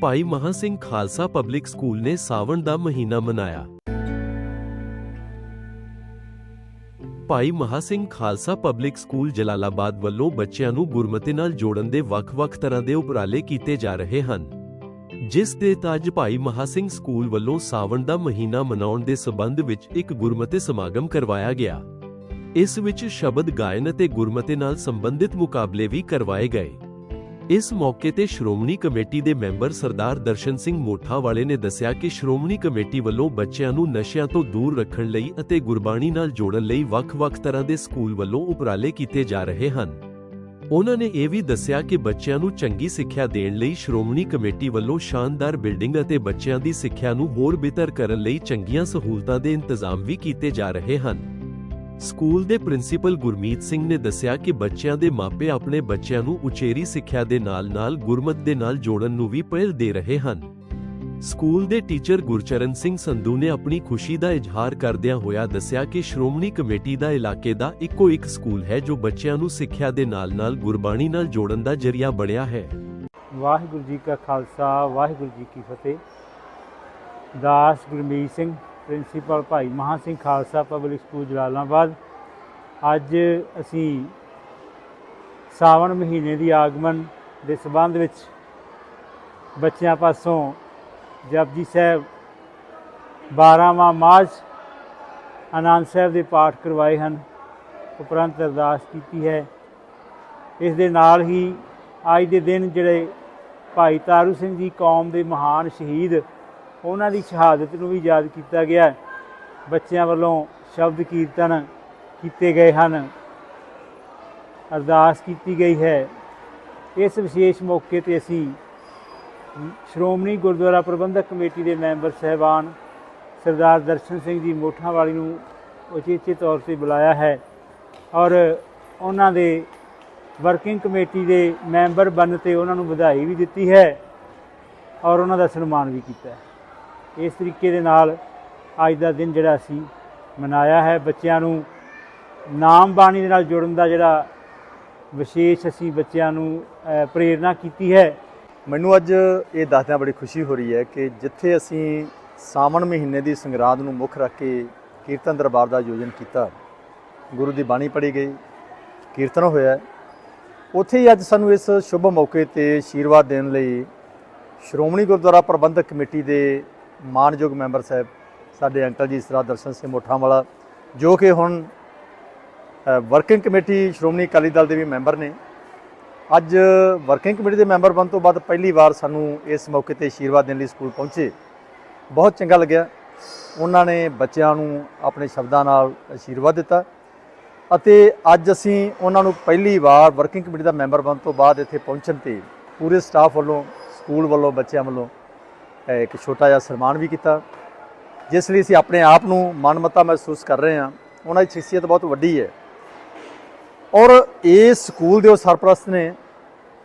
ਭਾਈ Maha Singh Khalsa public school ਨੇ ਸਾਵਣ ਦਾ ਮਹੀਨਾ ਮਨਾਇਆ। ਭਾਈ ਮਹਾਂ ਸਿੰਘ ਖਾਲਸਾ ਪਬਲਿਕ ਸਕੂਲ ਜਲਾਲਾਬਾਦ ਵੱਲੋਂ ਬੱਚਿਆਂ ਨੂੰ ਗੁਰਮਤਿ ਨਾਲ ਜੋੜਨ ਦੇ ਵੱਖ-ਵੱਖ ਤਰ੍ਹਾਂ ਦੇ ਉਪਰਾਲੇ ਕੀਤੇ ਜਾ ਰਹੇ ਹਨ। ਜਿਸ ਦੇ ਤਹਿਤ ਭਾਈ ਮਹਾਂ ਸਿੰਘ ਸਕੂਲ ਵੱਲੋਂ ਸਾਵਣ ਦਾ ਮਹੀਨਾ ਮਨਾਉਣ ਦੇ ਸਬੰਧ ਵਿੱਚ ਇੱਕ ਗੁਰਮਤਿ ਸਮਾਗਮ ਕਰਵਾਇਆ ਗਿਆ। ਇਸ ਵਿੱਚ ਸ਼ਬਦ ਗਾਇਨ ਅਤੇ ਗੁਰਮਤਿ ਨਾਲ ਸੰਬੰਧਿਤ ਮੁਕਾਬਲੇ ਵੀ ਕਰਵਾਏ ਗਏ। ਇਸ ਮੌਕੇ ਤੇ ਸ਼੍ਰੋਮਣੀ ਕਮੇਟੀ ਦੇ ਮੈਂਬਰ ਸਰਦਾਰ ਦਰਸ਼ਨ ਸਿੰਘ ਮੋਠਾ ਵਾਲੇ ਨੇ ਦੱਸਿਆ ਕਿ ਸ਼੍ਰੋਮਣੀ ਕਮੇਟੀ ਵੱਲੋਂ ਬੱਚਿਆਂ ਨੂੰ ਨਸ਼ਿਆਂ ਤੋਂ ਦੂਰ ਰੱਖਣ ਲਈ ਅਤੇ ਗੁਰਬਾਣੀ ਨਾਲ ਜੋੜਨ ਲਈ ਵੱਖ-ਵੱਖ ਤਰ੍ਹਾਂ ਦੇ ਸਕੂਲ ਵੱਲੋਂ ਉਪਰਾਲੇ ਕੀਤੇ ਜਾ ਰਹੇ ਹਨ। ਉਹਨਾਂ ਨੇ ਇਹ ਵੀ ਦੱਸਿਆ ਕਿ ਬੱਚਿਆਂ ਨੂੰ ਚੰਗੀ ਸਿੱਖਿਆ ਦੇਣ ਲਈ ਸ਼੍ਰੋਮਣੀ ਕਮੇਟੀ ਵੱਲੋਂ ਸ਼ਾਨਦਾਰ ਬਿਲਡਿੰਗ ਅਤੇ ਬੱਚਿਆਂ ਦੀ ਸਿੱਖਿਆ ਨੂੰ ਹੋਰ ਬਿਹਤਰ ਕਰਨ ਲਈ ਚੰਗੀਆਂ ਸਹੂਲਤਾਂ ਦੇ ਇੰਤਜ਼ਾਮ ਵੀ ਕੀਤੇ ਜਾ ਰਹੇ ਹਨ। ਸਕੂਲ ਦੇ ਪ੍ਰਿੰਸੀਪਲ ਗੁਰਮੀਤ ਸਿੰਘ ਨੇ ਦੱਸਿਆ ਕਿ ਬੱਚਿਆਂ ਦੇ ਮਾਪੇ ਆਪਣੇ ਬੱਚਿਆਂ ਨੂੰ ਉਚੇਰੀ ਸਿੱਖਿਆ ਦੇ ਨਾਲ-ਨਾਲ ਗੁਰਮਤ ਦੇ ਨਾਲ ਜੋੜਨ ਨੂੰ ਵੀ ਪਹਿਲ ਦੇ ਰਹੇ ਹਨ। ਸਕੂਲ ਦੇ ਟੀਚਰ ਗੁਰਚਰਨ ਸਿੰਘ ਸੰਧੂ ਨੇ ਆਪਣੀ ਖੁਸ਼ੀ ਦਾ ਇਜ਼ਹਾਰ ਕਰਦਿਆਂ ਹੋਇਆ ਦੱਸਿਆ ਕਿ ਸ਼੍ਰੋਮਣੀ ਕਮੇਟੀ ਦਾ ਇਲਾਕੇ ਦਾ ਇੱਕੋ ਇੱਕ ਸਕੂਲ ਹੈ ਜੋ ਬੱਚਿਆਂ ਨੂੰ ਸਿੱਖਿਆ ਦੇ ਨਾਲ-ਨਾਲ ਗੁਰਬਾਣੀ ਨਾਲ ਜੋੜਨ ਦਾ ਜਰੀਆ ਬਣਿਆ ਹੈ। ਵਾਹਿਗੁਰੂ ਜੀ ਕਾ ਖਾਲਸਾ, ਵਾਹਿਗੁਰੂ ਜੀ ਕੀ ਫਤਿਹ। ਦਾਸ Gurmeet Singh principal Bhai Maha Singh Khalsa public school Jalalabad. ਅੱਜ ਅਸੀਂ ਸਾਵਣ ਮਹੀਨੇ ਦੀ ਆਗਮਨ ਦੇ ਸਬੰਧ ਵਿੱਚ ਬੱਚਿਆਂ ਪਾਸੋਂ ਜਪਜੀ ਸਾਹਿਬ 12ਵਾਂ ਮਾਰਚ ਆਨੰਦ ਸਾਹਿਬ ਦੇ ਪਾਠ ਕਰਵਾਏ ਹਨ, ਉਪਰੰਤ ਅਰਦਾਸ ਕੀਤੀ ਹੈ। ਇਸ ਦੇ ਨਾਲ ਹੀ ਅੱਜ ਦੇ ਦਿਨ ਜਿਹੜੇ ਭਾਈ ਤਾਰੂ ਸਿੰਘ ਜੀ ਕੌਮ ਦੇ ਮਹਾਨ ਸ਼ਹੀਦ ਉਹਨਾਂ ਦੀ ਸ਼ਹਾਦਤ ਨੂੰ ਵੀ ਯਾਦ ਕੀਤਾ ਗਿਆ ਬੱਚਿਆਂ ਵੱਲੋਂ ਸ਼ਬਦ ਕੀਰਤਨ ਕੀਤੇ ਗਏ ਹਨ। ਅਰਦਾਸ ਕੀਤੀ ਗਈ ਹੈ। ਇਸ ਵਿਸ਼ੇਸ਼ ਮੌਕੇ ਤੇ ਅਸੀਂ ਸ਼੍ਰੋਮਣੀ ਗੁਰਦੁਆਰਾ ਪ੍ਰਬੰਧਕ ਕਮੇਟੀ ਦੇ ਮੈਂਬਰ ਸਹਿਬਾਨ ਸਰਦਾਰ ਦਰਸ਼ਨ ਸਿੰਘ ਜੀ ਮੋਠਾਂ ਵਾਲੀ ਨੂੰ ਉਚੇਚੇ ਤੌਰ ਤੇ ਬੁਲਾਇਆ ਹੈ ਔਰ ਉਹਨਾਂ ਦੇ ਵਰਕਿੰਗ ਕਮੇਟੀ ਦੇ ਮੈਂਬਰ ਬਣ ਤੇ ਉਹਨਾਂ ਨੂੰ ਵਧਾਈ ਵੀ ਦਿੱਤੀ ਹੈ ਔਰ ਉਹਨਾਂ ਦਾ ਸਨਮਾਨ ਵੀ ਕੀਤਾ ਹੈ। ਇਸ ਤਰੀਕੇ ਦੇ ਨਾਲ ਅੱਜ ਦਾ ਦਿਨ ਜਿਹੜਾ ਅਸੀਂ ਮਨਾਇਆ ਹੈ ਬੱਚਿਆਂ ਨੂੰ ਨਾਮ ਬਾਣੀ ਦੇ ਨਾਲ ਜੁੜਨ ਦਾ ਜਿਹੜਾ ਵਿਸ਼ੇਸ਼ ਅਸੀਂ ਬੱਚਿਆਂ ਨੂੰ ਅ, ਪ੍ਰੇਰਣਾ ਕੀਤੀ ਹੈ। ਮੈਨੂੰ ਅੱਜ ਇਹ ਦੱਸਦਿਆਂ ਬੜੀ ਖੁਸ਼ੀ ਹੋ ਰਹੀ ਹੈ ਕਿ ਜਿੱਥੇ ਅਸੀਂ ਸਾਵਣ ਮਹੀਨੇ ਦੀ ਸੰਗਰਾਂਦ ਨੂੰ ਮੁੱਖ ਰੱਖ ਕੇ ਕੀਰਤਨ ਦਰਬਾਰ ਦਾ ਆਯੋਜਨ ਕੀਤਾ ਗੁਰੂ ਦੀ ਬਾਣੀ ਪੜ੍ਹੀ ਗਈ ਕੀਰਤਨ ਹੋਇਆ। ਉੱਥੇ ਹੀ ਅੱਜ ਸਾਨੂੰ ਇਸ ਸ਼ੁਭ ਮੌਕੇ ਤੇ ਆਸ਼ੀਰਵਾਦ ਦੇਣ ਲਈ ਸ਼੍ਰੋਮਣੀ ਗੁਰਦੁਆਰਾ ਪ੍ਰਬੰਧਕ ਕਮੇਟੀ ਦੇ ਮਾਨਯੋਗ ਮੈਂਬਰ ਸਾਹਿਬ, ਸਾਡੇ ਅੰਕਲ ਜੀ ਸਰਦਾਰ ਦਰਸ਼ਨ ਸਿੰਘ ਮੋਠਾਂ ਵਾਲਾ ਜੋ ਕਿ ਹੁਣ ਵਰਕਿੰਗ ਕਮੇਟੀ ਸ਼੍ਰੋਮਣੀ ਅਕਾਲੀ ਦਲ ਦੇ ਵੀ ਮੈਂਬਰ ਨੇ। ਅੱਜ ਵਰਕਿੰਗ ਕਮੇਟੀ ਦੇ ਮੈਂਬਰ ਬਣਨ ਤੋਂ ਬਾਅਦ ਪਹਿਲੀ ਵਾਰ ਸਾਨੂੰ ਇਸ ਮੌਕੇ ਤੇ ਆਸ਼ੀਰਵਾਦ ਦੇਣ ਲਈ ਸਕੂਲ ਪਹੁੰਚੇ। ਬਹੁਤ ਚੰਗਾ ਲੱਗਿਆ। ਉਹਨਾਂ ਨੇ ਬੱਚਿਆਂ ਨੂੰ ਆਪਣੇ ਸ਼ਬਦਾਂ ਨਾਲ ਆਸ਼ੀਰਵਾਦ ਦਿੱਤਾ ਅਤੇ ਅੱਜ ਅਸੀਂ ਉਹਨਾਂ ਨੂੰ ਪਹਿਲੀ ਵਾਰ ਵਰਕਿੰਗ ਕਮੇਟੀ ਦਾ ਮੈਂਬਰ ਬਣਨ ਤੋਂ ਬਾਅਦ ਇੱਥੇ ਪਹੁੰਚਣ ਤੇ ਪੂਰੇ ਸਟਾਫ ਵੱਲੋਂ ਸਕੂਲ ਵੱਲੋਂ, ਬੱਚਿਆਂ ਵੱਲੋਂ ਇੱਕ ਛੋਟਾ ਜਿਹਾ ਸਨਮਾਨ ਵੀ ਕੀਤਾ, ਜਿਸ ਲਈ ਅਸੀਂ ਆਪਣੇ ਆਪ ਨੂੰ ਮਾਣਮੱਤਾ ਮਹਿਸੂਸ ਕਰ ਰਹੇ ਹਾਂ। ਉਹਨਾਂ ਦੀ ਸ਼ਖਸੀਅਤ ਬਹੁਤ ਵੱਡੀ ਹੈ। ਔਰ ਇਹ ਸਕੂਲ ਦੇ ਉਹ ਸਰਪ੍ਰਸਤ ਨੇ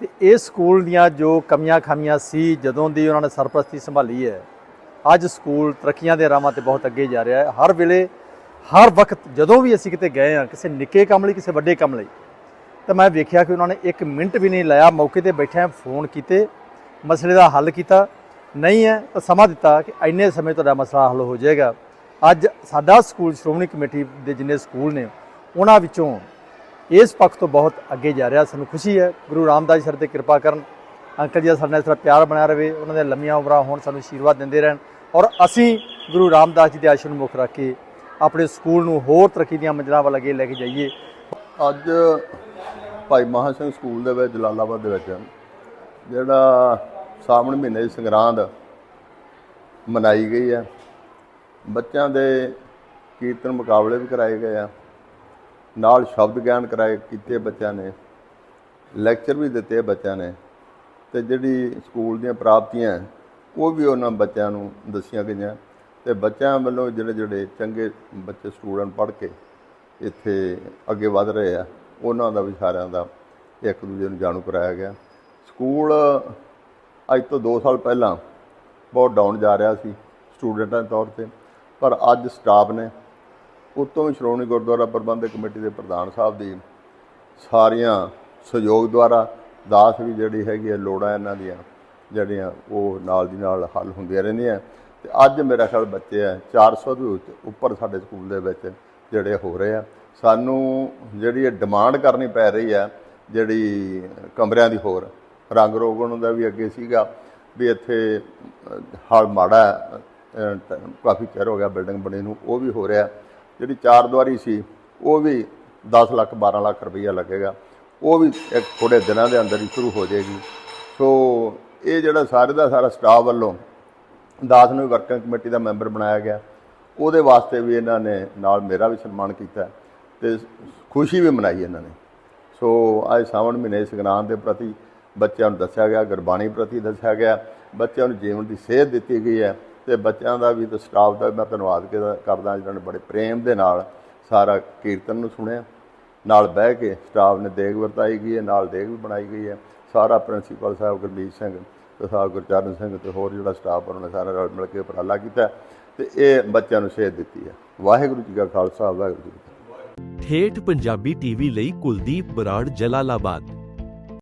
ਤੇ ਇਸ ਸਕੂਲ ਦੀਆਂ ਜੋ ਕਮੀਆਂ ਖਾਮੀਆਂ ਸੀ, ਜਦੋਂ ਦੀ ਉਹਨਾਂ ਨੇ ਸਰਪ੍ਰਸਤੀ ਸੰਭਾਲੀ ਹੈ, ਅੱਜ ਸਕੂਲ ਤਰੱਕੀਆਂ ਦੇ ਰਾਹਾਂ ਤੇ ਬਹੁਤ ਅੱਗੇ ਜਾ ਰਿਹਾ ਹੈ। ਹਰ ਵੇਲੇ, ਹਰ ਵਕਤ ਜਦੋਂ ਵੀ ਅਸੀਂ ਕਿਤੇ ਗਏ ਹਾਂ, ਕਿਸੇ ਨਿੱਕੇ ਕੰਮ ਲਈ, ਕਿਸੇ ਵੱਡੇ ਕੰਮ ਲਈ, ਤਾਂ ਮੈਂ ਵੇਖਿਆ ਕਿ ਉਹਨਾਂ ਨੇ 1 ਮਿੰਟ ਵੀ ਨਹੀਂ ਲਾਇਆ। ਮੌਕੇ ਤੇ ਬੈਠਿਆਂ ਫੋਨ ਕੀਤੇ, ਮਸਲੇ ਦਾ ਹੱਲ ਕੀਤਾ। ਨਹੀਂ ਹੈ, ਤਾਂ ਸਮਾਂ ਦਿੱਤਾ ਕਿ ਇੰਨੇ ਸਮੇਂ ਤੁਹਾਡਾ ਮਸਲਾ ਹੱਲ ਹੋ ਜਾਏਗਾ। ਅੱਜ ਸਾਡਾ ਸਕੂਲ, ਸ਼੍ਰੋਮਣੀ ਕਮੇਟੀ ਦੇ ਜਿੰਨੇ ਸਕੂਲ ਨੇ, ਉਹਨਾਂ ਵਿੱਚੋਂ ਇਸ ਪੱਖ ਤੋਂ ਬਹੁਤ ਅੱਗੇ ਜਾ ਰਿਹਾ, ਸਾਨੂੰ ਖੁਸ਼ੀ ਹੈ। ਗੁਰੂ ਰਾਮਦਾਸ ਜੀ ਸਾਡੇ ਤੇ ਕਿਰਪਾ ਕਰਨ, ਅੰਕਲ ਜੀ ਦਾ ਸਾਡੇ ਨਾਲ ਇਸ ਤਰ੍ਹਾਂ ਪਿਆਰ ਬਣਿਆ ਰਵੇ ਉਹਨਾਂ ਦੇ ਲੰਮੀਆਂ ਉਮਰਾਂ ਹੋਣ, ਸਾਨੂੰ ਆਸ਼ੀਰਵਾਦ ਦਿੰਦੇ ਰਹਿਣ। ਔਰ ਅਸੀਂ ਗੁਰੂ ਰਾਮਦਾਸ ਜੀ ਦੇ ਆਸ਼ਰਮ ਨੂੰ ਮੁੱਖ ਰੱਖ ਕੇ ਆਪਣੇ ਸਕੂਲ ਨੂੰ ਹੋਰ ਤਰੱਕੀ ਦੀਆਂ ਮੰਜ਼ਿਲਾਂ ਵੱਲ ਅੱਗੇ ਲੈ ਕੇ ਜਾਈਏ। ਅੱਜ ਭਾਈ ਮਹਾਂ ਸਿੰਘ ਸਕੂਲ ਦੇ ਵਿੱਚ, ਜਲਾਲਾਬਾਦ ਦੇ ਵਿੱਚ, ਜਿਹੜਾ ਸਾਵਣ ਮਹੀਨੇ ਦੀ ਸੰਗਰਾਂਦ ਮਨਾਈ ਗਈ ਆ। ਬੱਚਿਆਂ ਦੇ ਕੀਰਤਨ ਮੁਕਾਬਲੇ ਵੀ ਕਰਾਏ ਗਏ ਆ। ਨਾਲ ਸ਼ਬਦ ਗਿਆਨ ਕਰਾਏ ਕੀਤੇ ਬੱਚਿਆਂ ਨੇ। ਲੈਕਚਰ ਵੀ ਦਿੱਤੇ ਬੱਚਿਆਂ ਨੇ। ਤੇ ਜਿਹੜੀ ਸਕੂਲ ਦੀਆਂ ਪ੍ਰਾਪਤੀਆਂ ਉਹ ਵੀ ਉਹਨਾਂ ਬੱਚਿਆਂ ਨੂੰ ਦੱਸੀਆਂ ਗਈਆਂ। ਤੇ ਬੱਚਿਆਂ ਵੱਲੋਂ ਜਿਹੜੇ ਜਿਹੜੇ ਚੰਗੇ ਬੱਚੇ ਸਟੂਡੈਂਟ ਪੜ੍ਹ ਕੇ ਇੱਥੇ ਅੱਗੇ ਵਧ ਰਹੇ ਆ, ਉਹਨਾਂ ਦਾ ਵੀ ਸਾਰਿਆਂ ਦਾ ਇੱਕ ਦੂਜੇ ਨੂੰ ਜਾਣੂ ਕਰਾਇਆ ਗਿਆ। ਸਕੂਲ ਅੱਜ ਤੋਂ 2 ਸਾਲ ਪਹਿਲਾਂ ਬਹੁਤ ਡਾਊਨ ਜਾ ਰਿਹਾ ਸੀ ਸਟੂਡੈਂਟਾਂ ਦੇ ਤੌਰ ਤੇ, ਪਰ ਅੱਜ ਸਟਾਫ ਨੇ ਉਤੋਂ ਸ਼੍ਰੋਮਣੀ ਗੁਰਦੁਆਰਾ ਪ੍ਰਬੰਧਕ ਕਮੇਟੀ ਦੇ ਪ੍ਰਧਾਨ ਸਾਹਿਬ ਦੀ ਸਾਰੀਆਂ ਸਹਿਯੋਗ ਦੁਆਰਾ ਦਾਸ ਵੀ ਜਿਹੜੀ ਹੈਗੀ ਹੈ ਲੋੜਾਂ ਇਹਨਾਂ ਦੀਆਂ ਜਿਹੜੀਆਂ ਉਹ ਨਾਲ ਦੀ ਨਾਲ ਹੱਲ ਹੁੰਦੀਆਂ ਰਹਿੰਦੀਆਂ। ਤੇ ਅੱਜ ਮੇਰਾ ਖਿਆਲ ਬੱਚੇ ਆ 400 ਦੇ ਉੱਚ- ਉੱਪਰ ਸਾਡੇ ਸਕੂਲ ਦੇ ਵਿੱਚ ਜਿਹੜੇ ਹੋ ਰਹੇ ਆ। ਸਾਨੂੰ ਜਿਹੜੀ ਇਹ ਡਿਮਾਂਡ ਕਰਨੀ ਪੈ ਰਹੀ ਆ, ਜਿਹੜੀ ਕਮਰਿਆਂ ਦੀ ਹੋਰ ਰੰਗ ਰੋਗਣ ਦਾ ਵੀ ਅੱਗੇ ਸੀਗਾ, ਵੀ ਇੱਥੇ ਹਾਲ ਮਾੜਾ ਕਾਫੀ ਚਿਰ ਹੋ ਗਿਆ ਬਿਲਡਿੰਗ ਬਣੀ ਨੂੰ, ਉਹ ਵੀ ਹੋ ਰਿਹਾ। ਜਿਹੜੀ ਚਾਰ ਦੁਆਰੀ ਸੀ, ਉਹ ਵੀ 10 ਲੱਖ 12 ਲੱਖ ਰੁਪਈਆ ਲੱਗੇਗਾ। ਉਹ ਵੀ ਇੱਕ ਥੋੜੇ ਦਿਨਾਂ ਦੇ ਅੰਦਰ ਹੀ ਸ਼ੁਰੂ ਹੋ ਜਾਏਗੀ। ਸੋ, ਇਹ ਜਿਹੜਾ ਸਾਰੇ ਦਾ ਸਾਰਾ ਸਟਾਫ ਵੱਲੋਂ ਦਾਸ ਨੂੰ ਵਰਕਿੰਗ ਕਮੇਟੀ ਦਾ ਮੈਂਬਰ ਬਣਾਇਆ ਗਿਆ। ਉਹਦੇ ਵਾਸਤੇ ਵੀ ਇਹਨਾਂ ਨੇ ਨਾਲ ਮੇਰਾ ਵੀ ਸਨਮਾਨ ਕੀਤਾ ਤੇ ਖੁਸ਼ੀ ਵੀ ਮਨਾਈ ਇਹਨਾਂ ਨੇ। ਸੋ, ਅੱਜ ਸਾਵਣ ਮਹੀਨੇ ਸੰਗਰਾਂਦ ਦੇ ਪ੍ਰਤੀ ਬੱਚਿਆਂ ਨੂੰ ਦੱਸਿਆ ਗਿਆ, ਗੁਰਬਾਣੀ ਪ੍ਰਤੀ ਦੱਸਿਆ ਗਿਆ, ਬੱਚਿਆਂ ਨੂੰ ਜੀਵਨ ਦੀ ਸੇਧ ਦਿੱਤੀ ਗਈ ਹੈ ਤੇ ਬੱਚਿਆਂ ਦਾ ਵੀ ਤੇ ਸਟਾਫ ਦਾ ਮੈਂ ਧੰਨਵਾਦ ਕਰਦਾ ਜਿਹਨਾਂ ਨੇ ਬੜੇ ਪ੍ਰੇਮ ਦੇ ਨਾਲ ਸਾਰਾ ਕੀਰਤਨ ਨੂੰ ਸੁਣਿਆ। ਨਾਲ ਬਹਿ ਕੇ ਸਟਾਫ ਨੇ ਦੇਗ ਵਰਤਾਈ ਗਈ ਹੈ, ਨਾਲ ਦੇਗ ਵੀ ਬਣਾਈ ਗਈ ਹੈ। ਸਾਰਾ ਪ੍ਰਿੰਸੀਪਲ ਸਾਹਿਬ ਗੁਰਮੀਤ ਸਿੰਘ ਤੇ ਸਾਹਿਬ ਗੁਰਚਰਨ ਸਿੰਘ ਤੇ ਹੋਰ ਜਿਹੜਾ ਸਟਾਫ ਉਹਨਾਂ ਨੇ ਸਾਰਾ ਰਲ ਮਿਲ ਕੇ ਉਪਰਾਲਾ ਕੀਤਾ ਤੇ ਇਹ ਬੱਚਿਆਂ ਨੂੰ ਸੇਧ ਦਿੱਤੀ ਹੈ। ਵਾਹਿਗੁਰੂ ਜੀ ਕਾ ਖਾਲਸਾ, ਵਾਹਿਗੁਰੂ ਜੀ ਕੀ ਫਤਿਹ। ਠੇਠ ਪੰਜਾਬੀ ਟੀਵੀ ਲਈ ਕੁਲਦੀਪ ਬਰਾੜ, ਜਲਾਲਾਬਾਦ।